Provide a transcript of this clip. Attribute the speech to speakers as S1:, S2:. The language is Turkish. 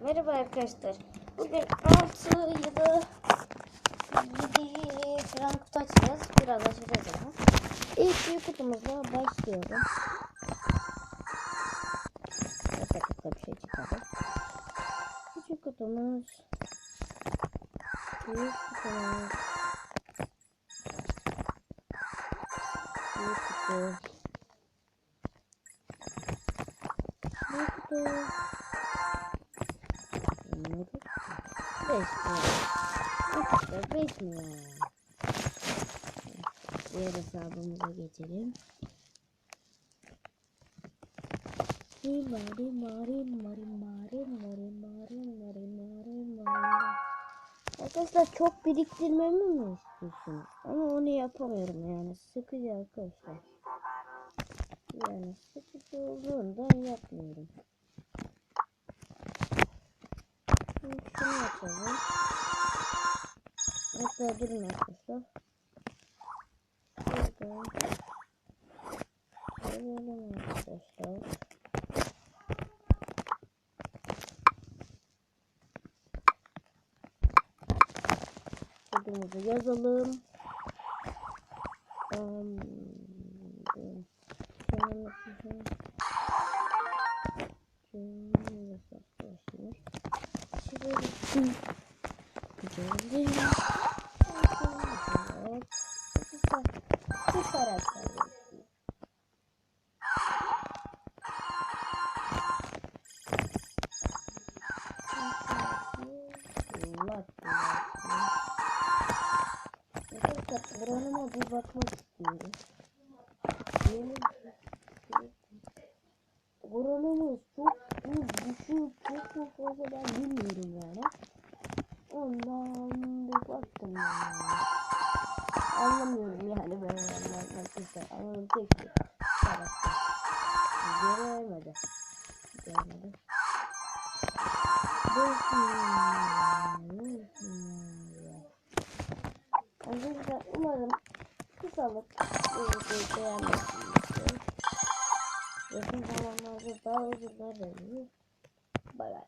S1: Merhaba arkadaşlar. Bugün 6 ya da 7 falan kutu açacağız. Biraz açacağız ama. İlk büyük kutumuzla başlıyorum. Kısa kısa bir şey çıkardım. Küçük kutumuz. Büyük kutumuz. Büyük kutu. Büyük kutu. Bunları 5 mi? Arkadaşlar 5 mi ya? Diğer hesabımıza geçelim. Rima rima rima rima rima rima rima rima rima Arkadaşlar çok biriktirmemi mi istiyorsunuz? Ama onu yapamıyorum yani sıkıcı arkadaşlar. Yani sıkıcı olduğundan yapmıyorum. koyalım. Hatta durun arkadaşlar. Şurada. Koyalım arkadaşlar. Adımızı yazalım. Um, um, um, um, Ладно. Это как гранула глубоко скинет. Çok düşük, çok çok fazla ben bilmiyorum yani. Ondan bir baktım yani. Anlamıyorum yani ben yani arkadaşlar. Anladım tek bir karakter. Göremedi. Göremedi. Arkadaşlar umarım kısalık videoyu beğenmişsinizdir. Yakın a thousand. Bye bye.